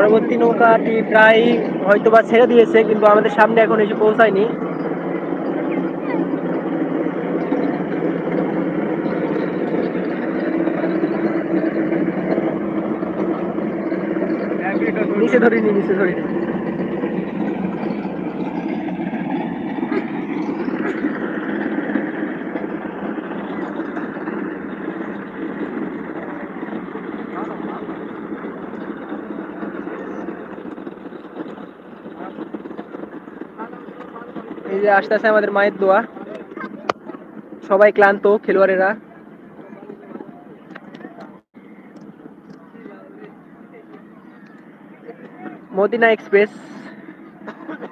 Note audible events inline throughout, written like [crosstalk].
পার্বতী নৌকাটি প্রায় হয়তোবা ছেড়ে দিয়েছে, কিন্তু আমাদের সামনে এখন এসে পৌঁছায়নি। নিচে ধরিনি নিচে ধরিনি। এই যে আস্তে আস্তে আমাদের মায়ের দোয়া। সবাই ক্লান্ত, খেলোয়াড়েরা। মদিনা এক্সপ্রেস।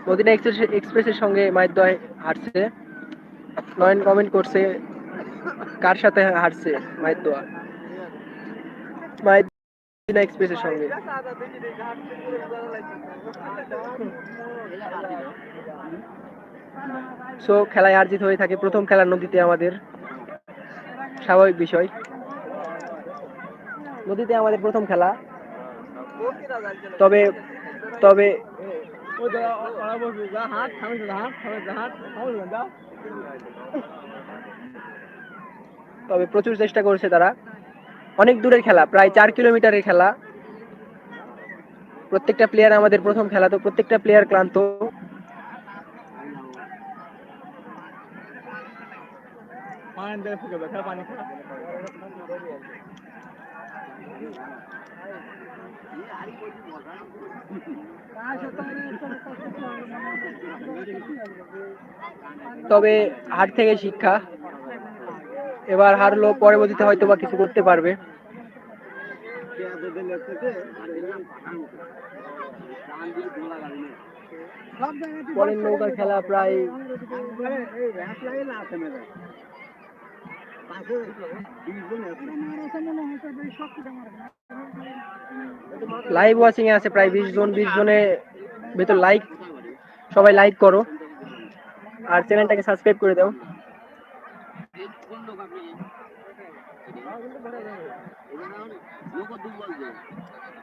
মদিনা এক্সপ্রেস, এক্সপ্রেসের সঙ্গে মায়ের দোয়া হাঁটছে নয়ন কমেন্ট করছে, কার সাথে হাঁটছে মায়ের দোয়া? মদিনা এক্সপ্রেসের সঙ্গে। সো খেলায় হার জিত হয়ে থাকে প্রথম খেলা নদীতে আমাদের স্বাভাবিক বিষয়। নদীতে আমাদের প্রথম খেলা। তবে তবে তবে প্রচুর চেষ্টা করছে তারা। অনেক দূরের খেলা, প্রায় চার কিলোমিটারের খেলা। প্রত্যেকটা প্লেয়ার আমাদের প্রথম খেলা, তো প্রত্যেকটা প্লেয়ার ক্লান্ত। তবে হার থেকে শিক্ষা, এবার হারলো, পরবর্তীতে হয়তো বা কিছু করতে পারবে। পরের নৌকার খেলা প্রায় লাইভ ওয়াচিং এ আছে প্রায় বিশ জন, বিশ জনের ভিতর লাইক সবাই লাইক করো। আর চ্যানেলটাকে সাবস্ক্রাইব করে দাও।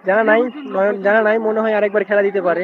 জানা নাই জানা নাই, মনে হয় আরেকবার খেলা দিতে পারে।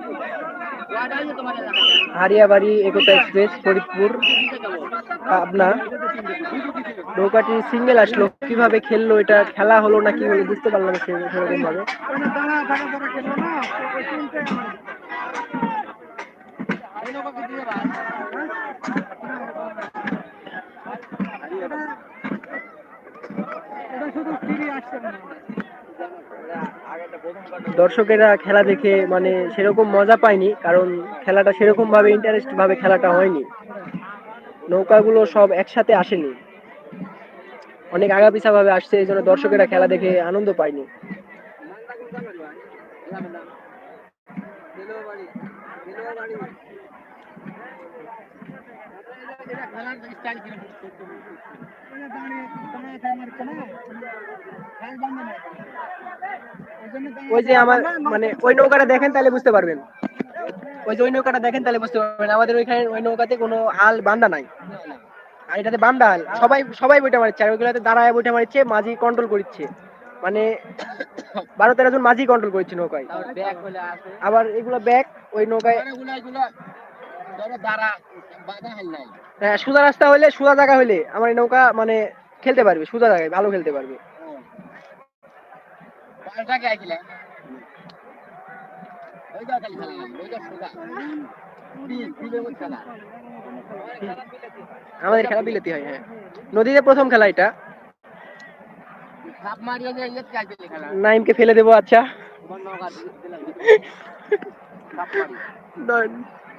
হারিয়াবাড়ি একতা এক্সপ্রেস, ফরিদপুর, পাবনা। নৌকাটি সিঙ্গেল আসলো। কীভাবে খেললো? এটা খেলা হলো না কি হলো? বুঝতে পারলাম সেরকম ভাবে দর্শকেরা খেলা দেখে মানে সেরকম মজা পায়নি, কারণ খেলাটা সেরকম ভাবে ইন্টারেস্ট ভাবে খেলাটা হয়নি। নৌকাগুলো সব একসাথে আসেনি। অনেক আগাপিছা ভাবে আসছে, এই জন্য দর্শকেরা খেলা দেখে আনন্দ পায়নি। ওই যে আমার মানে ওই নৌকাটা দেখেন তাহলে বুঝতে পারবেন। ওই যে ওই নৌকাটা দেখেন তাহলে বুঝতে পারবেন। আমাদের ওইখানে ওই নৌকাতে কোনো হাল বান্ধা নাই। আর এটাতে বান্ধা হাল। সবাই সবাই বইটা মারছে আর ওইগুলোতে দাঁড়ায় বইটা মারছে মাঝি কন্ট্রোল করছে মানে বারো তেরো জন মাঝি কন্ট্রোল করছে নৌকায়। আবার এগুলো ব্যাগ ওই নৌকায় হ্যাঁ সোজা রাস্তা হলে সোজা জায়গা হলে আমার এই নৌকা মানে খেলতে পারবে সোজা জায়গায় ভালো খেলতে পারবে। আমাদের খেলা বিলেতি হয় হ্যাঁ। নদীতে প্রথম খেলা এটা। নাইমকে ফেলে দেবো আচ্ছা। নয়- [laughs]